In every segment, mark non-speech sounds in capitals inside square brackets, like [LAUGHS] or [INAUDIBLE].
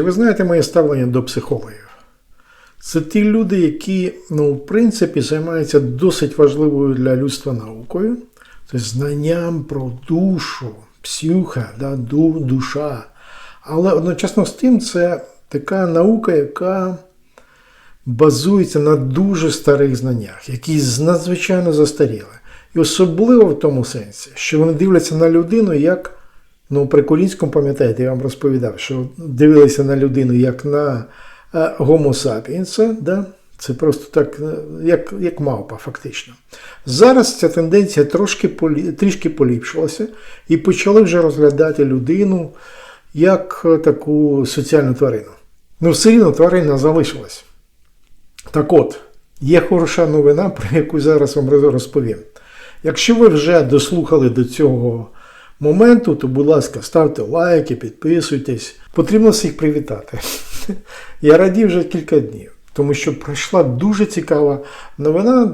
Друзі, ви знаєте моє ставлення до психологів. Це ті люди, які, ну, в принципі, займаються досить важливою для людства наукою, тобто знанням про душу, псюха, да, ду, душа. Але одночасно з тим це така наука, яка базується на дуже старих знаннях, які надзвичайно застаріли. І особливо в тому сенсі, що вони дивляться на людину як. Ну, при Кулінському, пам'ятаєте, я вам розповідав, що дивилися на людину як на е, Homo sapiens, да? це просто так, е, як як мавпа, фактично. Зараз ця тенденція трошки трішки поліпшилася і почали вже розглядати людину як е, таку соціальну тварину. Ну, все рівно тварина залишилась. Так от, є хороша новина, про яку зараз вам розповім. Якщо ви вже дослухали до цього моменту, то, будь ласка, ставте лайки, підписуйтесь. Потрібно всіх привітати. [LAUGHS] Я радів вже кілька днів, тому що пройшла дуже цікава новина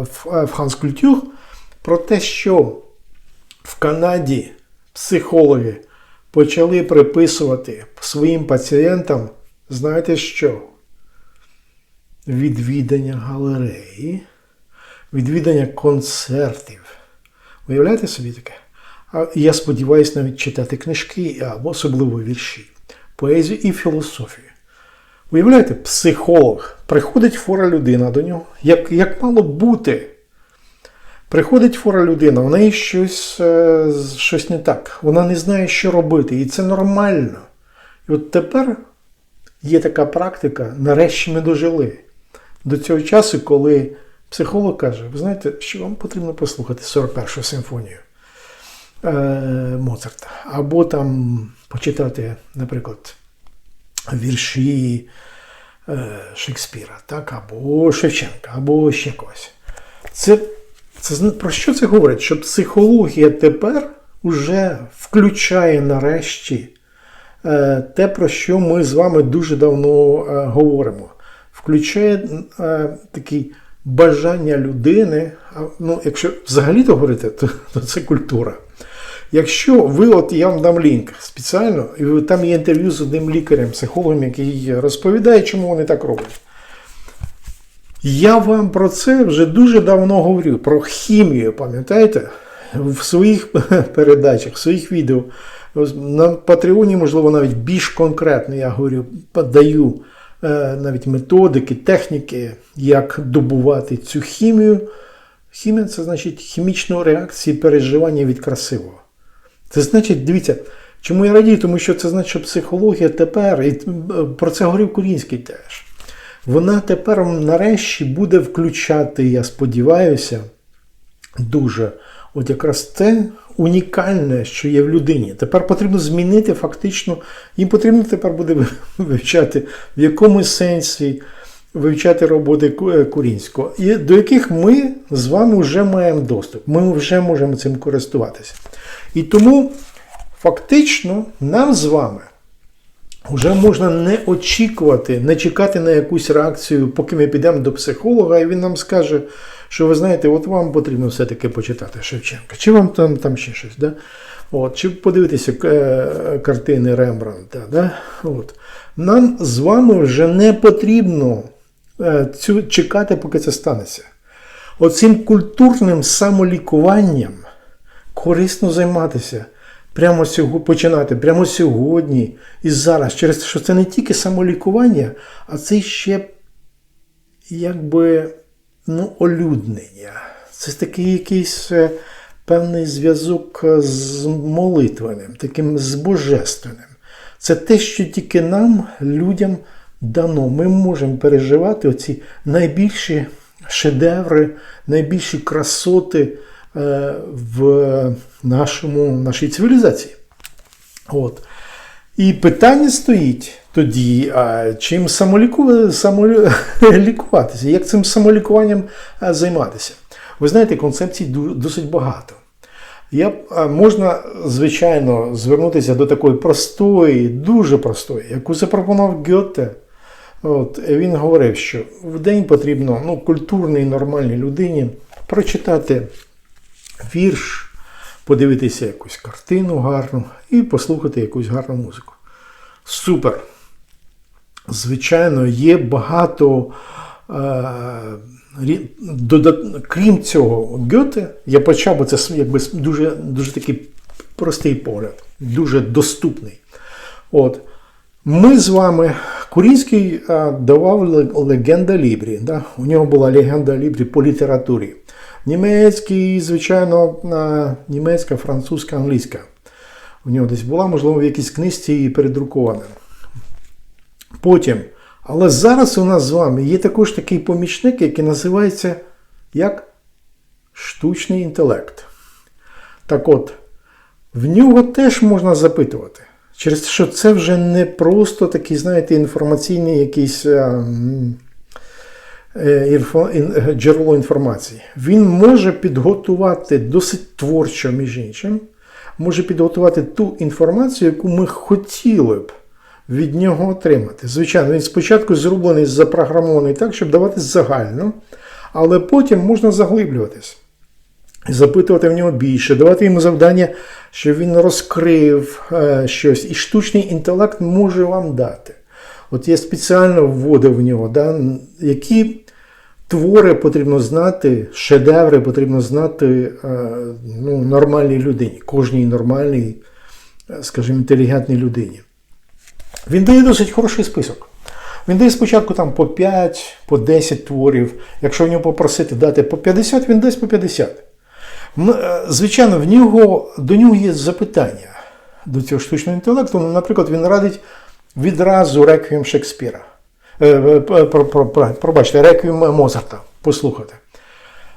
в France Culture про те, що в Канаді психологи почали приписувати своїм пацієнтам, знаєте що? Відвідання галереї, відвідання концертів. Уявляєте собі таке? Я сподіваюся навіть читати книжки або особливо вірші, поезію і філософію. Уявляєте, психолог, приходить фора людина до нього, як як мало бути. Приходить фора людина, у неї щось е, щось не так. Вона не знає, що робити, і це нормально. І от тепер є така практика, нарешті ми дожили до цього часу, коли психолог каже: ви знаєте, що вам потрібно послухати 41-ю симфонію. Е, Моцарта, або там почитати, наприклад, вірші е, Шекспіра, так, або Шевченка, або ще когось. Це, це про що це говорить? Що психологія тепер вже включає нарешті е, те, про що ми з вами дуже давно говоримо. Включає такий бажання людини, ну, якщо взагалі-то говорити, то, то це культура. Якщо ви, от я вам дам лінк спеціально, і там є інтерв'ю з одним лікарем, психологом, який розповідає, чому вони так роблять. Я вам про це вже дуже давно говорю, про хімію, пам'ятаєте? В своїх [LAUGHS] передачах, в своїх відео. На Патреоні, можливо, навіть більш конкретно я говорю, даю е, навіть методики, техніки, як добувати цю хімію. Хімія це значить хімічну реакцію переживання від красивого. Це значить, дивіться, чому я радію, тому що це значить, що психологія тепер, і про це говорив Курінський теж, вона тепер нарешті буде включати, я сподіваюся, дуже от якраз те унікальне, що є в людині. Тепер потрібно змінити фактично, їм потрібно тепер буде вивчати в якомусь сенсі. Вивчати роботи Курінського, і до яких ми з вами вже маємо доступ. Ми вже можемо цим користуватися. І тому фактично нам з вами вже можна не очікувати, не чекати на якусь реакцію, поки ми підемо до психолога, і він нам скаже, що ви знаєте, от вам потрібно все-таки почитати Шевченка, чи вам там там ще щось. Да? От, Чи подивитися е, картини Рембрандта. Да? От. Нам з вами вже не потрібно е, цю, чекати, поки це станеться. Оцим культурним самолікуванням корисно займатися. Прямо сьогодні, починати прямо сьогодні і зараз. Через те, що це не тільки самолікування, а це ще якби ну, олюднення. Це такий якийсь е, певний зв'язок з молитвеним, таким з божественним. Це те, що тільки нам, людям, дано. Ми можемо переживати оці найбільші шедеври, найбільші красоти. Е, в нашому, нашій цивілізації. От. І питання стоїть тоді, а чим самоліку... самолікуватися, як цим самолікуванням е, займатися? Ви знаєте, концепцій досить багато. Я, Можна, звичайно, звернутися до такої простої, дуже простої, яку запропонував Гьоте. От, Він говорив, що в день потрібно ну, культурній, нормальній людині прочитати вірш, подивитися якусь картину гарну і послухати якусь гарну музику. Супер. Звичайно, є багато. Е, рі- крім цього, Гьоте, я почав, бо це якби дуже, дуже такий простий погляд, дуже доступний. От. Ми з вами, Курінський давав легенда Лібрі. Да? У нього була легенда Лібрі по літературі. Німецький, звичайно, німецька, французька, англійська. У нього десь була, можливо, в якійсь книжці і передрукована. Потім. Але зараз у нас з вами є також такий помічник, який називається як штучний інтелект. Так от, в нього теж можна запитувати. Через те, що це вже не просто такий, знаєте, інформаційний якийсь е, е, е, джерело інформації. Він може підготувати досить творчо, між іншим, може підготувати ту інформацію, яку ми хотіли б від нього отримати. Звичайно, він спочатку зроблений, запрограмований так, щоб давати загально, але потім можна заглиблюватись запитувати в нього більше, давати йому завдання, щоб він розкрив е, щось. І штучний інтелект може вам дати. От я спеціально вводив в нього, да, які твори потрібно знати, шедеври потрібно знати е, ну, нормальній людині, кожній нормальній, е, скажімо, інтелігентній людині. Він дає досить хороший список. Він дає спочатку там по 5, по 10 творів. Якщо в нього попросити дати по 50, він дасть по 50. Е, Звичайно, в нього, до нього є запитання до цього штучного інтелекту. Ну, Наприклад, він радить відразу реквієм Шекспіра. Е, е, про- про- про- Пробачте, реквієм Моцарта. Послухайте.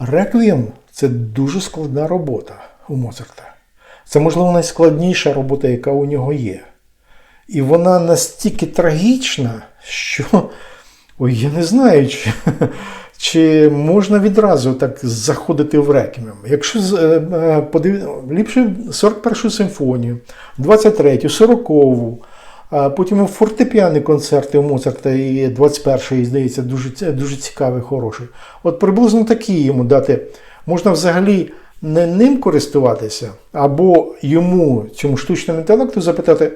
Реквієм це дуже складна робота у Моцарта. Це, можливо, найскладніша робота, яка у нього є. І вона настільки трагічна, що ой, я не знаю, чи, [LAUGHS] чи можна відразу так заходити в реквієм. Якщо е, е, подив... ліпше 41-ю симфонію, 23-ю, 40-ву, а потім фортепіані концерти у Моцарта і 21-й, здається, дуже, дуже цікавий, хороший. От приблизно такі йому дати. Можна взагалі не ним користуватися, або йому, цьому штучному інтелекту, запитати,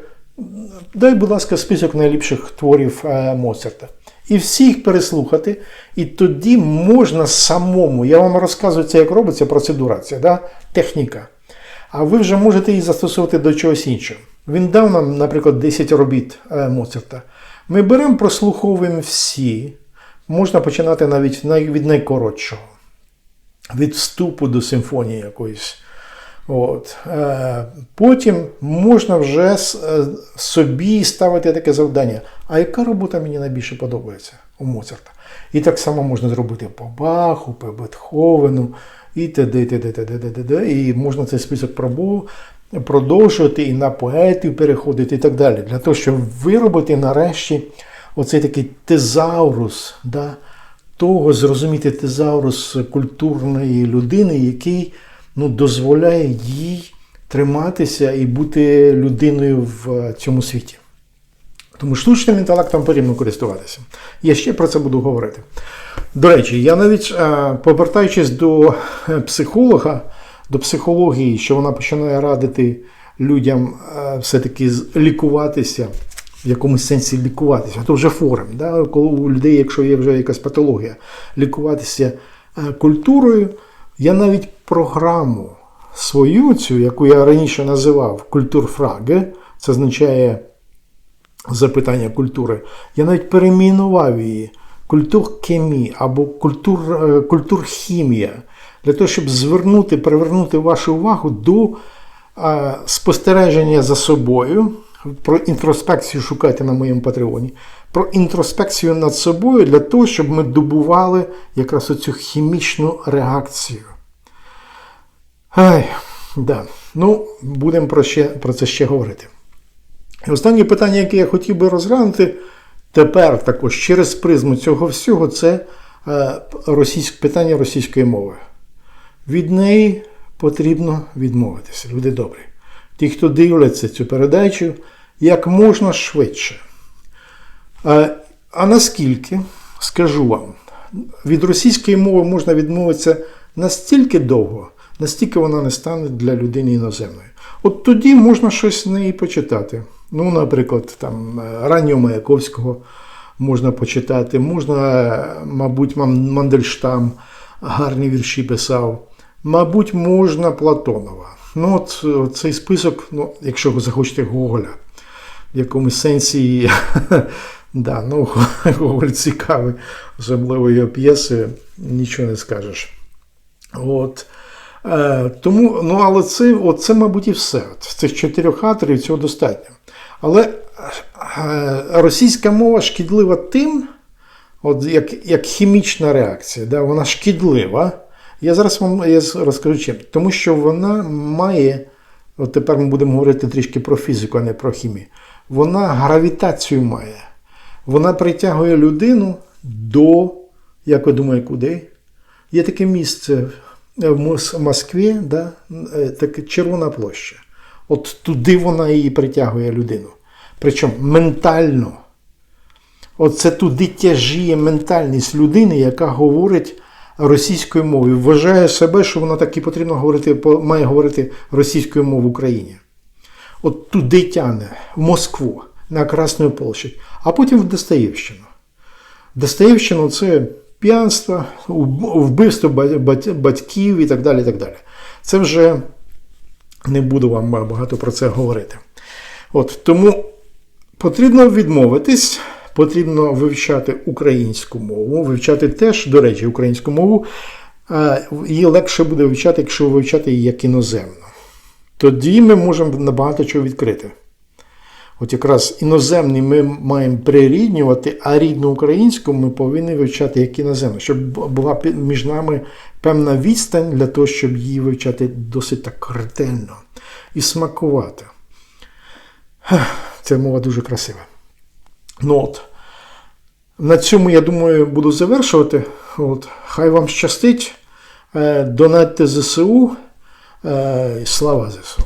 дай, будь ласка, список найліпших творів е, Моцарта. І всіх переслухати, і тоді можна самому, я вам розказую це, як робиться процедура, ця да? техніка. А ви вже можете її застосовувати до чогось іншого. Він дав нам, наприклад, 10 робіт е, Моцарта. Ми беремо, прослуховуємо всі. Можна починати навіть від найкоротшого, від вступу до симфонії якоїсь. От. Е, Потім можна вже е, собі ставити таке завдання. А яка робота мені найбільше подобається у Моцарта? І так само можна зробити по Баху, по Бетховену, і т.д. і т.д. т.д. т.д. І можна цей список продовжувати і на поетів переходити і так далі. Для того, щоб виробити нарешті оцей такий тезаурус, да, того зрозуміти тезаурус культурної людини, який ну, дозволяє їй триматися і бути людиною в е, цьому світі. Тому штучним інтелектом потрібно користуватися. Я ще про це буду говорити. До речі, я навіть е, повертаючись до е, психолога, до психології, що вона починає радити людям все-таки лікуватися, в якомусь сенсі лікуватися, то вже форм, да? коли у людей, якщо є вже якась патологія, лікуватися культурою. Я навіть програму свою, цю, яку я раніше називав культурфраге, це означає запитання культури, я навіть перейменував її культурхемі або культур, е, культурхімія, для того, щоб звернути, привернути вашу увагу до е, спостереження за собою. Про інтроспекцію шукайте на моєму патреоні. Про інтроспекцію над собою для того, щоб ми добували якраз оцю хімічну реакцію. Ай, да. Ну, будемо про, про це ще говорити. І останнє питання, яке я хотів би розглянути тепер також через призму цього всього, це е, російськ, питання російської мови. Від неї потрібно відмовитися, люди добрі. Ті, хто дивляться цю передачу, як можна швидше. Е, А наскільки, скажу вам, від російської мови можна відмовитися настільки довго, настільки вона не стане для людини іноземною. От тоді можна щось з неї почитати. Ну, наприклад, там е, раннього Маяковського можна почитати, можна, е, мабуть, Мандельштам гарні вірші писав. Мабуть, можна Платонова. Ну, от цей список, ну, якщо ви захочете Гоголя, в якомусь сенсі, [LAUGHS] да, ну, [LAUGHS] Гоголь цікавий, особливо його п'єси, нічого не скажеш. От. Е, тому, ну, але це, от це, мабуть, і все. Цих чотирьох авторів цього достатньо. Але е, російська мова шкідлива тим, от як, як хімічна реакція, да, вона шкідлива. Я зараз вам я розкажу чим. Тому що вона має, от тепер ми будемо говорити трішки про фізику, а не про хімію. Вона гравітацію має. Вона притягує людину до, як ви думаєте, куди? Є таке місце в Мос- Москві, да, е, таке Червона площа. От туди вона її притягує людину. Причому ментально. Оце туди тяжіє ментальність людини, яка говорить російською мовою. Вважає себе, що вона так і потрібно говорити, має говорити російською мовою в Україні. От туди тягне, в Москву, на Красну площадь, а потім в Достоєвщину. Достоєвщину це п'янство, вбивство батьків і так далі. і так далі. Це вже не буду вам багато про це говорити. От, тому потрібно відмовитись, потрібно вивчати українську мову, вивчати теж, до речі, українську мову. Її легше буде вивчати, якщо вивчати її як іноземну. Тоді ми можемо набагато чого відкрити. От якраз іноземний ми маємо приріднювати, а рідну українську ми повинні вивчати як іноземну, щоб була між нами певна відстань для того, щоб її вивчати досить так ретельно і смакувати. Ця мова дуже красива. Ну от. На цьому, я думаю, буду завершувати. От. Хай вам щастить. Е, Донатьте ЗСУ. Е, Слава ЗСУ.